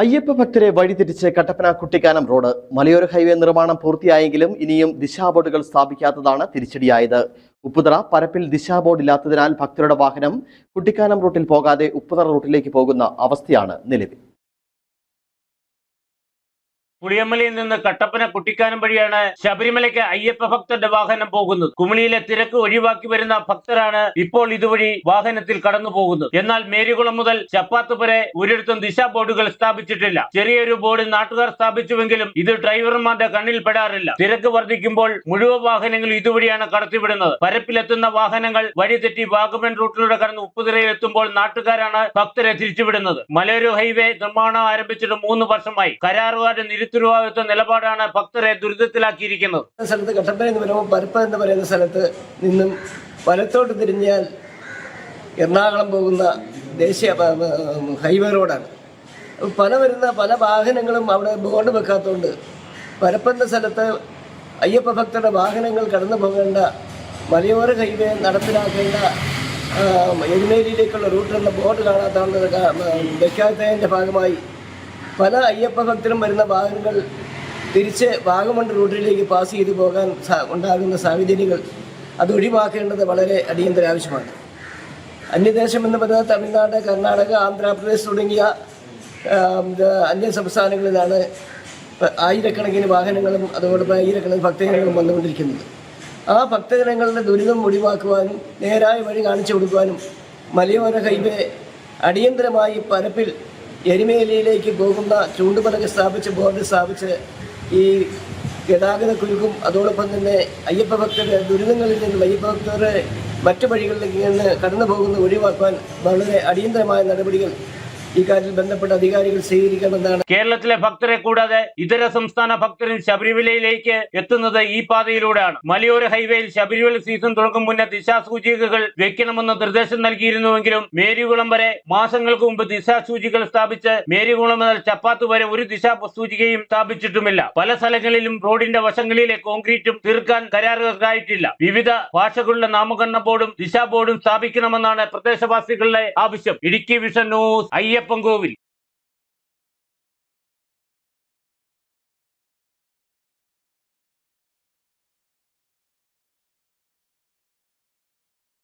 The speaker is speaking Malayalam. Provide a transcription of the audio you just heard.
അയ്യപ്പ ഭക്തരെ വഴിതിരിച്ച് കട്ടപ്പന കുട്ടിക്കാനം റോഡ്. മലയോര ഹൈവേ നിർമ്മാണം പൂർത്തിയായെങ്കിലും ഇനിയും ദിശാബോർഡുകൾ സ്ഥാപിക്കാത്തതാണ് തിരിച്ചടിയായത്. ഉപ്പുതറ പരപ്പിൽ ദിശാബോർഡ് ഇല്ലാത്തതിനാൽ ഭക്തരുടെ വാഹനം കുട്ടിക്കാനം റൂട്ടിൽ പോകാതെ ഉപ്പുതറ റൂട്ടിലേക്ക് പോകുന്ന അവസ്ഥയാണ് നിലവിൽ. പുളിയമ്മലയിൽ നിന്ന് കട്ടപ്പന കുട്ടിക്കാനം വഴിയാണ് ശബരിമലയ്ക്ക് അയ്യപ്പ ഭക്തന്റെ വാഹനം പോകുന്നത്. കുമിളിയിലെ തിരക്ക് ഒഴിവാക്കി വരുന്ന ഭക്തരാണ് ഇപ്പോൾ ഇതുവഴി വാഹനത്തിൽ കടന്നു പോകുന്നത്. എന്നാൽ മേരികുളം മുതൽ ചപ്പാത്ത് വരെ ഒരിടത്തും ദിശാ ബോർഡുകൾ സ്ഥാപിച്ചിട്ടില്ല. ചെറിയൊരു ബോർഡ് നാട്ടുകാർ സ്ഥാപിച്ചുവെങ്കിലും ഇത് ഡ്രൈവർമാരുടെ കണ്ണിൽ പെടാറില്ല. തിരക്ക് വർദ്ധിക്കുമ്പോൾ മുഴുവൻ വാഹനങ്ങളും ഇതുവഴിയാണ് കടത്തിവിടുന്നത്. പരപ്പിലെത്തുന്ന വാഹനങ്ങൾ വഴിതെറ്റി വാഗമൺ റൂട്ടിലൂടെ കടന്ന് ഉപ്പുതിരയിൽ എത്തുമ്പോൾ നാട്ടുകാരാണ് ഭക്തരെ തിരിച്ചുവിടുന്നത്. മലയോര ഹൈവേ നിർമ്മാണം ആരംഭിച്ചിട്ട് മൂന്ന് വർഷമായി. കരാറുകാരുടെ നിരുത്തരവാദിത്വ നിലപാടാണ് ഭക്തരെ ദുരിതത്തിലാക്കിയിരിക്കുന്നത്. സ്ഥലത്ത് കട്ടപ്പന എന്ന് പറയുമ്പോൾ പരപ്പ എന്ന് പറയുന്ന സ്ഥലത്ത് നിന്നും വലത്തോട്ട് തിരിഞ്ഞാൽ എറണാകുളം പോകുന്ന ദേശീയ ഹൈവേ റോഡാണ്. പല വരുന്ന പല വാഹനങ്ങളും അവിടെ ബോർഡ് വെക്കാത്തതുകൊണ്ട് പരപ്പെന്ന സ്ഥലത്ത് അയ്യപ്പ ഭക്തരുടെ വാഹനങ്ങൾ കടന്നു പോകേണ്ട മലയോര ഹൈവേ നടപ്പിലാക്കേണ്ട എരുമേലിയിലേക്കുള്ള റൂട്ട് എന്ന ബോർഡ് കാണാത്തതുകൊണ്ട് വെക്കാത്തതിന്റെ ഭാഗമായി പല അയ്യപ്പ ഭക്തരും വരുന്ന വാഹനങ്ങൾ തിരിച്ച് വാഗമൺ റൂട്ടിലേക്ക് പാസ് ചെയ്തു പോകാൻ ഉണ്ടാകുന്ന സാഹചര്യങ്ങൾ അത് ഒഴിവാക്കേണ്ടത് വളരെ അടിയന്തര ആവശ്യമാണ്. അന്യദേശം എന്ന് പറയുന്നത് തമിഴ്നാട് കർണാടക ആന്ധ്രാപ്രദേശ് തുടങ്ങിയ അന്യ സംസ്ഥാനങ്ങളിലാണ് ആയിരക്കണക്കിന് വാഹനങ്ങളും അതോടൊപ്പം ആയിരക്കണക്കിന് ഭക്തജനങ്ങളും വന്നുകൊണ്ടിരിക്കുന്നത്. ആ ഭക്തജനങ്ങളുടെ ദുരിതം ഒഴിവാക്കുവാനും നേരായ വഴി കാണിച്ചു കൊടുക്കുവാനും മലയോര ഹൈവേ അടിയന്തരമായി പരപ്പിൽ എരുമേലിയിലേക്ക് പോകുന്ന ചൂണ്ടുപലക സ്ഥാപിച്ച് ബോർഡ് സ്ഥാപിച്ച് ഈ ഗതാഗത കുരുക്കും അതോടൊപ്പം തന്നെ അയ്യപ്പ ഭക്തരുടെ ദുരിതങ്ങളിൽ നിന്നും അയ്യപ്പ ഭക്തരുടെ മറ്റു വഴികളിലേക്ക് നിന്ന് കടന്നു പോകുന്നത് ഒഴിവാക്കാൻ വളരെ അടിയന്തരമായ നടപടികൾ ഇക്കാര്യത്തിൽ ബന്ധപ്പെട്ട അധികാരികൾ സ്വീകരിക്കണമെന്നാണ് കേരളത്തിലെ ഭക്തരെ കൂടാതെ ഇതര സംസ്ഥാന ഭക്തരും ശബരിമലയിലേക്ക് എത്തുന്നത് ഈ പാതയിലൂടെയാണ്. മലയോര ഹൈവേയിൽ ശബരിമല സീസൺ തുടങ്ങും മുന്നേ ദിശാസൂചികകൾ വെക്കണമെന്ന് നിർദ്ദേശം നൽകിയിരുന്നുവെങ്കിലും മേരികുളം വരെ മാസങ്ങൾക്ക് മുമ്പ് ദിശാസൂചികൾ സ്ഥാപിച്ച് മേരികുളം മുതൽ ചപ്പാത്ത് വരെ ഒരു ദിശാ സൂചികയും സ്ഥാപിച്ചിട്ടുമില്ല. പല സ്ഥലങ്ങളിലും റോഡിന്റെ വശങ്ങളിലെ കോൺക്രീറ്റും തീർക്കാൻ കരാറുകാരായിട്ടില്ല. വിവിധ ഭാഷകളുടെ നാമകരണ ബോർഡും ദിശാ ബോർഡും സ്ഥാപിക്കണമെന്നാണ് പ്രദേശവാസികളുടെ ആവശ്യം. Idukki vision news Ayyappan Kovil.